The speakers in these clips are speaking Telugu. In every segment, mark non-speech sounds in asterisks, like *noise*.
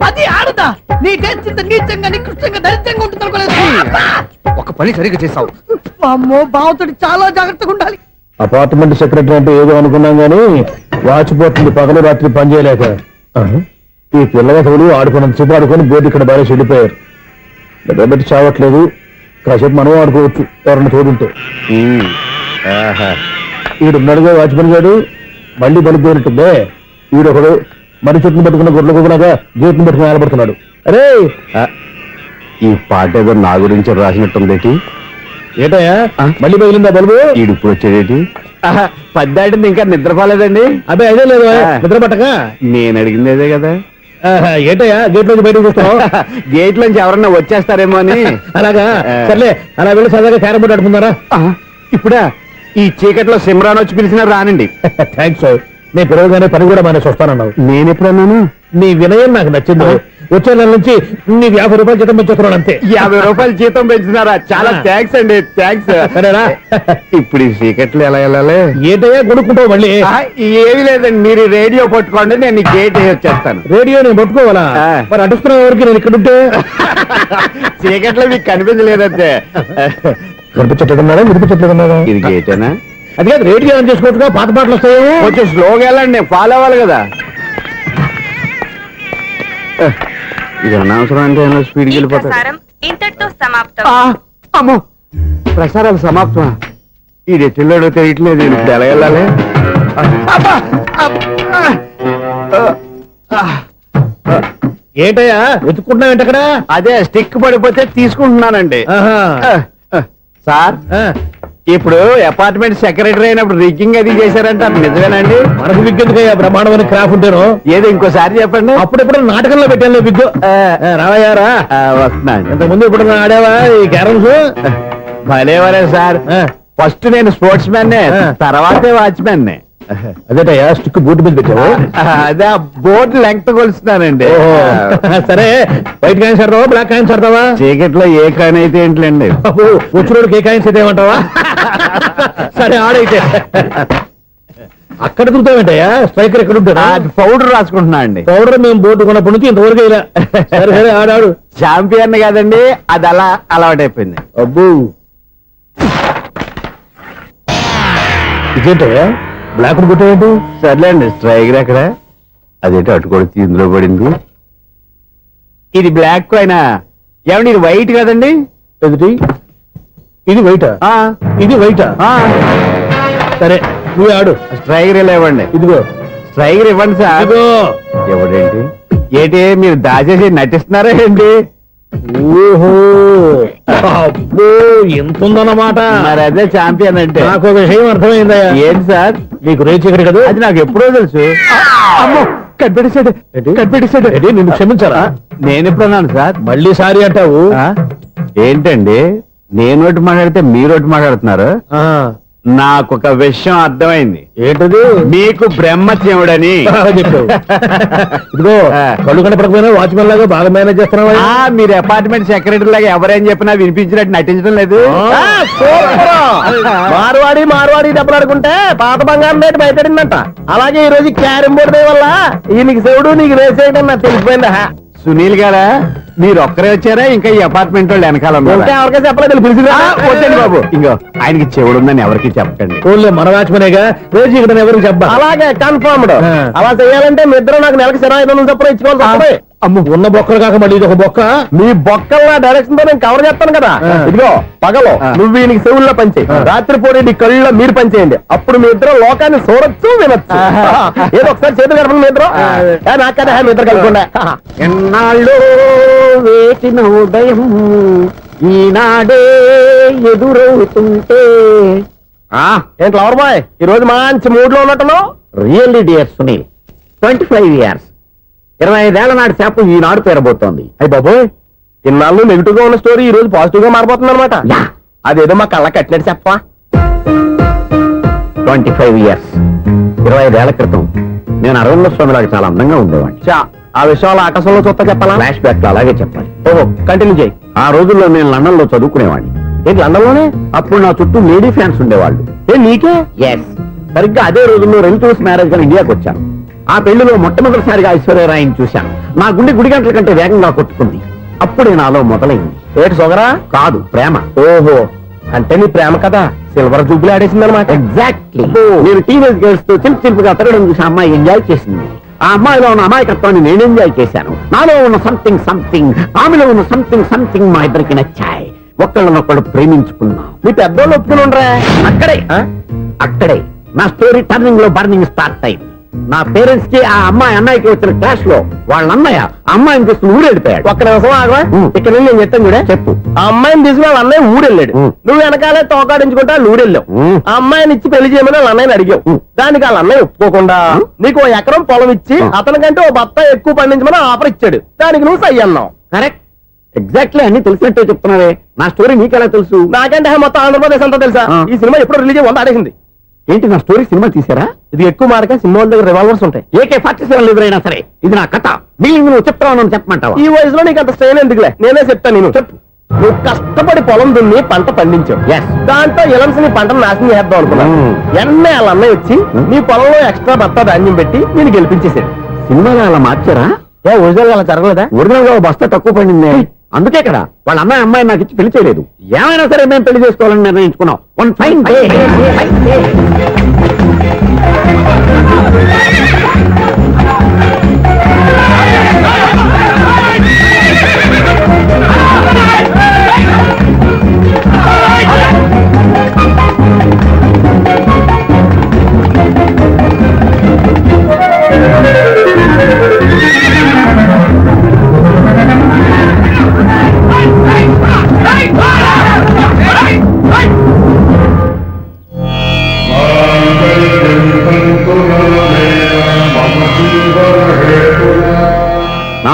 పది ఆడదా? నీచంగా నికృష్టంగా దరిద్రంగా ఉంటుంది అనుకోలేదు. ఒక పని సరిగ్గా చేసావు అమ్మో బావతోటి చాలా జాగ్రత్తగా ఉండాలి. అపార్ట్మెంట్ సెక్రటరీ అంటే ఏదో అనుకున్నాం గానీ వాచిపోతుంది పగలు రాత్రి పని చేయలేక ఆహా. ఈ పిల్లగతులు ఆడుకున్నంత సేపు ఆడుకొని బోర్డు ఇక్కడ బాగా చెడిపోయారు నిద్రబెట్టి చావట్లేదు. కాసేపు మనం ఆడుకోవచ్చు ఎవరన్నా తోడుంటే. ఈడున్నాడుగా వాచ్మెన్ గారు మళ్ళీ బలిపోయినట్టుందే ఈడొకడు మరి చెట్టును పట్టుకున్న గుడ్ల కుదలాగా గేట్ని పట్టుకుని ఆడబడుతున్నాడు అరే! ఈ పాట ఏదో నా గురించి రాసినట్టుంది ఏటయ్యా? మళ్ళీ పగిలిందా బలుబు? ఈడు ఇప్పుడు వచ్చేదేటి పద్దాటింది ఇంకా నిద్రపోలేదండి అబ్బాయి అదే లేదు. నిద్ర పట్టక? నేను అడిగింది అదే కదా. ఆహా, ఏటయ్యా? గేట్ నుంచి బయటకు వస్తున్నావు? *laughs* గేట్ నుంచి ఎవరన్నా వచ్చేస్తారేమో అని. *laughs* అలాగా. సర్లే అలా వెళ్ళి సరదాగా క్యారం బోర్డు ఇప్పుడా? ఈ చీకట్లో సిమ్రాన్ వచ్చి పిలిచినా రానండి. *laughs* థ్యాంక్స్ నేను పిలవగానే పని కూడా మానేసి వస్తానన్నావు. నేను ఎప్పుడన్నాను నీ వినయం నాకు నచ్చింది. వచ్చే నెల నుంచి నీ యాభై రూపాయలు జీతం పెంచుతున్నాను అంతే. యాభై రూపాయలు జీతం పెంచినారా? చాలా. థ్యాంక్స్ అండి థ్యాంక్స్ సరేనా ఇప్పుడు ఈ చీకట్లు ఎలా వెళ్ళాలి? ఏటయ్యా కొనుక్కుంటావు మళ్ళీ? ఏమీ లేదండి మీరు రేడియో పట్టుకోండి నేను గేట్ వచ్చేస్తాను. రేడియో నేను పట్టుకోవాలా. మరి అడుస్తున్న ఎవరికి నేను ఇక్కడ ఉంటే? చీకట్లో మీకు కనిపించలేదంటే కనిపించట్లేదన్నారా వినిపించట్లేదన్నారా ఇది గేటేనా అది కాదు రేడియో ఆన్ చేసుకోవచ్చుగా పాత పాటలు వస్తాయేమో కొంచెం స్లోగా వెళ్ళండి నేను ఫాలో అవ్వాలి కదా. ఇది అనవసరం అంటే స్పీడ్కి ఈ వెళ్ళిపోతాడు ప్రసారం ఇంతటితో సమాప్తం. ఆ, అమ్మో! ప్రసారాలు సమాప్తం ఈ రెట్టిల్లోడో తెలియట్లేదు నేను ఇప్పుడు ఎలా వెళ్ళాలి? అబ్బా! అబ్బా! ఆ! ఏంటయ్యా? వెతుక్కుంటున్నావు ఏంటక్కడ అదే స్టిక్ పడిపోతే తీసుకుంటున్నానండి. ఆహా. ఆ, ఆ. సార్? ఆ, ఇప్పుడు అపార్ట్మెంట్ సెక్రటరీ అయినప్పుడు రిగ్గింగ్ అది చేశారంట నిజమేనండి? మనకు విగ్గెందుకయ్యా బ్రహ్మాండమైన క్రాఫ్ ఉంటేను? ఏదో ఇంకోసారి చెప్పండి? అప్పుడెప్పుడు నాటకంలో పెట్టాను విగ్గు రావయ్యారా ఆ, వస్తున్నాను ఇంత ముందు ఇప్పుడు ఆడావా ఈ క్యారమ్స్? భలేవరే సార్. ఫస్ట్ నేను స్పోర్ట్స్ మ్యాన్ ఆ. తర్వాతే వాచ్మెన్ అదేటయ్యా స్టిక్ బూట్ మీద పెట్టావు? అదే బోర్డు లెంగ్త్ కొలుస్తున్నానండి. సరే వైట్ కాయిన్స్ ఆడతావా బ్లాక్ కాయిన్స్ ఆడతావా? చీకట్లో ఏ కాని అయితే ఏంటిలేండి? బాబు వచ్చినోడికి ఏ కాయిన్స్ అయితే ఏమంటావా? సరే ఆడైతే అక్కడ దిగుతావేంటయ్యా స్ట్రైకర్ ఎక్కడ ఉంటాడా పౌడర్ రాసుకుంటున్నా అండి. పౌడర్ మేము బోర్డు కొన్నప్పటి నుంచి ఇంతవరకు ఇలా సరే సరే ఆడాడు చాంపియన్ కదండి అది అలా అలవాటైపోయింది. అబ్బు. ఇదేంటయ్యా బ్లాక్ కొట్టేయండి సర్లేండి స్ట్రైకర్ ఎక్కడ? అదేంటి అటుకొడితే ఇందులో పడింది. ఇది బ్లాక్ అయినా. ఏమండి ఇది వైట్ కదండి? ఎదుటి ఇది వైటా ఆ, ఇది వైటా ఆ. సరే నువ్వే ఆడు. స్ట్రైకర్ ఇలా ఇవ్వండి. ఇదిగో. స్ట్రైకర్ ఇవ్వండి సార్. ఎవడేంటి? ఏంటి మీరు దాచేసి నటిస్తున్నారా ఏంటి? ఓహో. అబ్బో ఎంత ఉందన్నమాట మరి అదే చాంపియన్ అంటే. నాకు ఒక విషయం అర్థమైందయ్యా ఏంటి సార్? నీకు రేచి ఇక్కడ కదా? అది నాకు ఎప్పుడో తెలుసు. అమ్మో కనిపెట్టేసాడు ఏంటి, నిన్ను క్షమించారా నేను ఎప్పుడన్నాను సార్? మళ్ళీ సారీ అంటావు? ఏంటండి? నేను ఒకటి మాట్లాడితే మీరు ఒకటి మాట్లాడుతున్నారు. నాకు ఒక విషయం అర్థమైంది. ఏంటది? మీకు బ్రహ్మత్యముడని *laughs* చెప్పావు. ఇదిగో ఆ. కళ్ళు కనపడకపోయినా వాచ్మెన్ లాగా బాగా మేనేజ్ చేస్తున్నావా? ఆ, మీరు అపార్ట్మెంట్ సెక్రటరీ లాగా ఎవరేం చెప్పినా వినిపించినట్టు నటించడం లేదు. మార్వాడి మార్వాడి దెబ్బలాడుకుంటే పాత బంగారం రేటు బయటడిందంట అలాగే ఈ రోజు క్యారం బోర్డు వల్ల ఈయనకి శివుడు నీకు రేసేయడం నాకు తెలిసిపోయిందా. సునీల్ గారా మీరు ఒక్కరే వచ్చారా? ఇంకా ఈ అపార్ట్మెంట్ వాళ్ళు వెనకాల చెప్పలేదు బాబు. ఇంకో ఆయనకి చెవుడుందని ఎవరికి చెప్పకండి. ఓన్లీ మన వాచ్మనేగా రోజు ఇక్కడ ఎవరికి చెప్పా? అలాగే కన్ఫర్మ్డ్ అలా చేయాలంటే మీ ఇద్దరు నాకు నెలకి సిరా ఐదు వందలు చొప్పున ఇచ్చుకోవాలి. అమ్ము. ఉన్న బొక్కలు కాక మళ్ళీ ఇది ఒక బొక్క. మీ బొక్కల డైరెక్షన్తో నేను కవర్ చేస్తాను కదా. ఇదిగో పగలో. నువ్వు ఈయనకి చెవుల్లో పంచేయి రాత్రి పూట నీ కళ్ళలో మీరు పంచేయండి అప్పుడు మీ ఇద్దరు లోకాన్ని చూడొచ్చు వినొచ్చు. *laughs* ఏదో ఒకసారి చేతులు కలపండి మీ ఇద్దరు. నాకదే మీ ఇద్దరు కలుపుకుండా. *laughs* ఎన్నాళ్ళు వేచిన ఉదయం ఈనాడే ఎదురవుతుంటే. ఏంటి లవర్ బాయ్? ఈ రోజు మంచి మూడ్లో ఉన్నట్టున్నావు? Really dear Sunil twenty five years ఇరవై ఐదేళ్ళ నాటి చేప ఈనాడు పేరబోతోంది. అయ్యి బాబోయ్! ఇన్నాళ్ళు నెగిటివ్గా ఉన్న స్టోరీ ఈ రోజు పాజిటివ్గా మారిపోతుంది అనమాట. అదేదో మా కళ్ళ కట్టినట్టు చెప్పవా? ట్వంటీ ఫైవ్ ఇయర్స్ ఇరవై ఐదేళ్ళ క్రితం నేను అరవింద స్వామిలాగా చాలా అందంగా ఉండేవాడిని. చా ఆ విషయాలు ఆకాశంలో చూస్తా చెప్పాలా? ఫ్లాష్ బ్యాక్ అలాగే చెప్పాలి. ఓహో కంటిన్యూ చేయి. ఆ రోజుల్లో నేను లండన్లో చదువుకునేవాడిని. ఏంటి లండన్లోనే అప్పుడు నా చుట్టూ లేడీ ఫ్యాన్స్ ఉండేవాళ్ళు. ఏ నీకే? ఎస్ సరిగ్గా అదే రోజుల్లో రిలేటివ్స్ మ్యారేజ్గా ఇండియాకి వచ్చాను. ఆ పెళ్ళిలో మొట్టమొదటిసారిగా ఐశ్వర్యరాయని చూశాను. నా గుండె గుడి గంటల కంటే వేగంగా కొట్టుకుంది. అప్పుడే నాలో మొదలైంది. ఏటి సొగరా కాదు ప్రేమ. ఓహో అంటే నీ ప్రేమ కదా. సిల్వర్ జూబ్లీ ఆడేసింది అనమాట ఎగ్జాక్ట్లీ నేను టీనేజ్ గర్ల్స్తో చిలిపి చిలిపిగా తిరగడం చూసి అమ్మాయి ఎంజాయ్ చేసింది. ఆ అమ్మాయిలో ఉన్న అమాయకత్వాన్ని నేను ఎంజాయ్ చేశాను. నాలో ఉన్న సంథింగ్ సంథింగ్ ఆమెలో ఉన్న సంథింగ్ సంథింగ్ మా ఇద్దరికి నచ్చాయి. ఒక్కళ్ళనొక్కడు ప్రేమించుకున్నాం. మీ పెద్దోళ్ళు ఒప్పుకుని ఉండరా? అక్కడే? అక్కడే. నా స్టోరీ టర్నింగ్లో బర్నింగ్ స్టార్ట్ అయింది. నా పేరెంట్స్కి ఆ అమ్మాయి అన్నయ్యకి వచ్చిన క్లాష్లో వాళ్ళ అన్నయ్య అమ్మాయిని తీసుకుని ఊరెళ్ళిపోయాడు ఒక్క నిమిషం ఆగవా. ఇక్కడ నుండి నేను చెప్తాను కూడా చెప్పు ఆ అమ్మాయిని తీసుకుని వాళ్ళ అన్నయ్య ఊరెళ్ళాడు. నువ్వు వెనకాలే తోకాడించుకుంటా వాళ్ళు ఊరెళ్ళావు. ఆ అమ్మాయిని ఇచ్చి పెళ్ళి చేయమని వాళ్ళ అన్నయ్యని అడిగావు. దానికి వాళ్ళ అన్నయ్య ఒప్పుకోకుండా. నీకు ఓ ఎకరం పొలం ఇచ్చి. అతనికంటే ఓ బత్త ఎక్కువ పండించమని ఆఫర్ ఇచ్చాడు దానికి నువ్వు సై అన్నావు కరెక్ట్ ఎగ్జాక్ట్లీ అన్ని తెలిసినట్టే చెప్తున్నావే నా స్టోరీ నీకెలా తెలుసు నాకంటే మొత్తం ఆంధ్రప్రదేశ్ అంతా తెలుసా. ఈ సినిమా ఎప్పుడు రిలీజ్ వంద ఆడేసింది ఏంటి నా స్టోరీ సినిమా తీసారా ఇది ఎక్కువ మార్క సినిమా దగ్గర రివాల్వర్స్ ఉంటాయి. ఏకే ఫార్టీ సెవెన్ ఎదురైనా సరే ఇది నా కథ. మిగిలింది నువ్వు చెప్తావు చెప్పమంటావా? ఈ వయసులో నీకు అంత స్ట్రెయిన్ ఎందుకులే? నేనే చెప్తాను నేను చెప్పు. నువ్వు కష్టపడి పొలం దున్ని పంట పండించావు. దాంతో ఇలమ్స్ నీ పంటను నాశనం చేద్దాం అనుకున్నాను Hmm. ఎన్నే వాళ్ళ అన్నయ్య వచ్చి Hmm. నీ పొలంలో ఎక్స్ట్రా బత్తా ధాన్యం పెట్టి నేను గెలిపించేసాడు సినిమాలో అలా మార్చారా? ఏ ఒరిజినల్ అలా జరగలేదా? ఒరిజినల్గా బస్తా తక్కువ పడింది. అందుకే కదా వాళ్ళ అమ్మాయి అమ్మాయి నాకు ఇచ్చి పెళ్ళి చేయలేదు. ఏమైనా సరే మేము పెళ్ళి చేసుకోవాలని నిర్ణయించుకున్నాం. వన్ ఫైన్ డే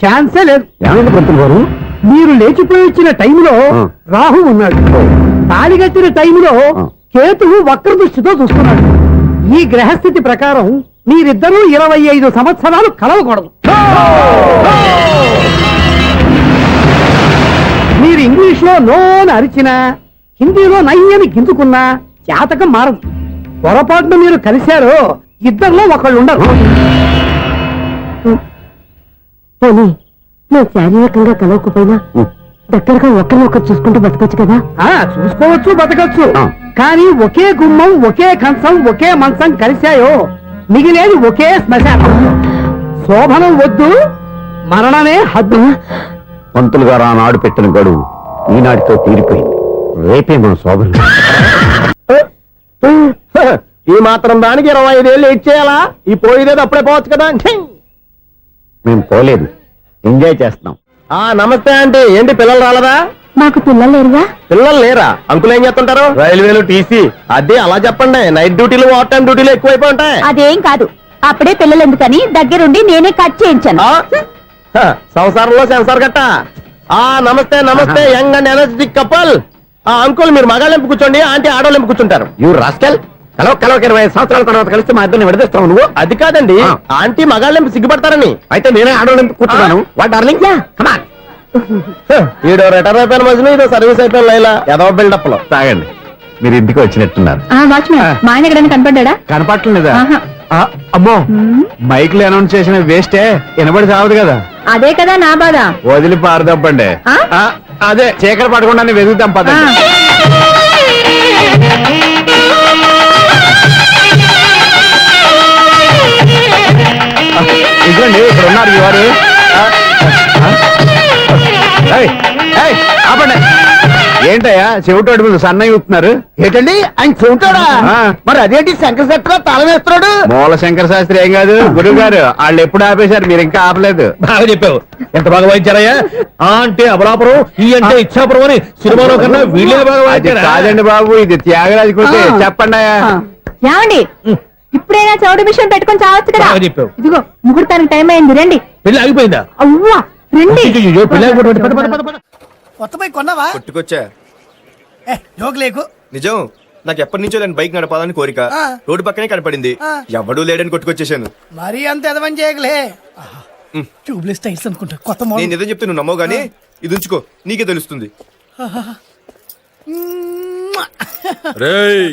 ఛాన్సే లేదు. ఏమైంది పంతులు గారు? మీరు లేచిపోయి వచ్చిన టైంలో. రాహు ఉన్నాడు. తాళి కట్టిన టైంలో ఆ. కేతువు వక్ర దృష్టితో చూస్తున్నాడు. ఈ గ్రహస్థితి ప్రకారం మీరిద్దరూ ఇరవై ఐదు సంవత్సరాలు కలవకూడదు. మీరు ఇంగ్లీష్లో నోన్ అరిచినా హిందీలో నయ్యని గింజుకున్నా జాతకం మారదు. పొరపాటున మీరు కలిశారో ఇద్దరిలో ఒకళ్ళు ఉండరు. పోనీ మేము శారీరకంగా కలవకపోయినా. దగ్గరగా ఒకరినొకరు చూసుకుంటూ బతకొచ్చు కదా? ఆ చూసుకోవచ్చు బతకచ్చు. కానీ ఒకే గుమ్మం ఒకే కంచం ఒకే మంచం కలిశాయో. మిగిలేది ఒకే శ్మశానం. శోభనం వద్దు మరణమే హద్దు. పంతులు గారు ఆనాడు పెట్టిన గడువు ఈనాటితో తీరిపోయింది. రేపే మన శోభనం. ఈ మాత్రం దానికి ఇరవై ఐదేళ్ళు వెయిట్ చేయాలా? ఈ పోయేదేది అప్పుడే పోవచ్చు కదా! మేము పోలేదు. ఎంజాయ్ చేస్తున్నాం. ఆ నమస్తే ఆంటీ. ఏంటి పిల్లలు రాలదా? మాకు పిల్లలు లేరుగా? పిల్లలు లేరా? అంకులు ఏం చేస్తుంటారు? రైల్వేలు టీసీ. అదే అలా చెప్పండి. నైట్ డ్యూటీలు ఓవర్ టైం డ్యూటీలు ఎక్కువైపోయి ఉంటాయి. అదేం కాదు. అప్పుడే పిల్లలు ఎందుకని దగ్గరుండి నేనే కట్ చేయించాను. ఆ? హ, సంసారంలో సెన్సార్ గట్ట ఆ నమస్తే నమస్తే యంగ్ అండ్ ఎనర్జెటిక్ కపుల్. ఆ అంకుల్ మీరు మగాళ్ళెంపు కూర్చోండి. ఆంటీ ఆడోళ్ళెంపు కూర్చుంటారు. యూ రాస్కల్ కలవ కలవక ఇరవై ఐదు సంవత్సరాల తర్వాత కలిస్తే మా ఇద్దరిని విడదీస్తావు నువ్వు? అది కాదండి. ఆంటీ మగాళ్ళెంపు సిగ్గుపడతారని. అయితే నేనే ఆడవాళ్ళని కూర్చున్నాను. What darling? కమాన్ ఈడో రిటైర్ అయిపోయిన మధ్యలో ఇదో సర్వీస్ అయిపోయిన లైలా. ఏదో బిల్డప్లో తాగండి. మీరు ఇంటికి వచ్చినట్టున్నారు. మా ఆయన ఎక్కడైనా కనపడ్డా. ఆ, అమ్మో మైక్లో అనౌన్స్ చేసిన వేస్టే వినబడి సావదు కదా. అదే కదా నా బాధ. వదిలి పారదప్పండి. అదే చీకటి పడకుండా వెతుకుతాం పదండి. ఉన్నారు వారు ఆ, ఆ, ఏయ్, ఏయ్, ఆపండి. ఏంటయ్యా చెవిటోడి మీద సన్నయ్య ఊపుతున్నారు? ఏంటండి? ఆయన ఆ. మరి అదేంటి శంకర శెట్టిలో తాళం వేస్తున్నాడు? మూల శంకర శాస్త్రి ఏం కాదు గురువు గారు వాళ్ళు ఎప్పుడు ఆపేశారు మీరు ఇంకా ఆపలేదు. బాగా చెప్పావు. ఎంత బాగా వాయించారయ్యా? ఆ అంటే అబలాపురం ఈ అంటే ఇచ్చాపురం అని సినిమాలో కన్నా వీళ్ళే బాగా వాయించారా? కాదండి బాబు ఇది త్యాగరాజు కొట్టే. చెప్పండి అయ్యా. ఏమండి? ఇప్పుడైనా చౌడు మిషన్ పెట్టుకొని చావచ్చు కదా? బాగా చెప్పావు. ఇదిగో ముహూర్తానికి టైం అయింది రండి. పెళ్ళి ఆగిపోయిందా? అవ్వా రండి. అయ్యో, పిల్లలు కూడా పద, పద, పద, పద. కొత్త బైక్ కొన్నావా? కొట్టుకొచ్చా. ఏ జోక్ లేకు. నిజం నాకు ఎప్పటి నుంచో నేను బైక్ నడపాలని కోరిక. ఆ. రోడ్డు పక్కనే కనపడింది. ఆ. ఎవడూ లేడని కొట్టుకొచ్చేసాను మరీ అంత ఎదవని చేయగలే ట్యూబ్లెస్ టైల్స్ అనుకుంటా. కొత్త నేను మోడల్ నిజం చెప్తే నువ్వు నమ్మవు గానీ ఇది ఉంచుకో. నీకే తెలుస్తుంది. మ్మ్. రేయ్!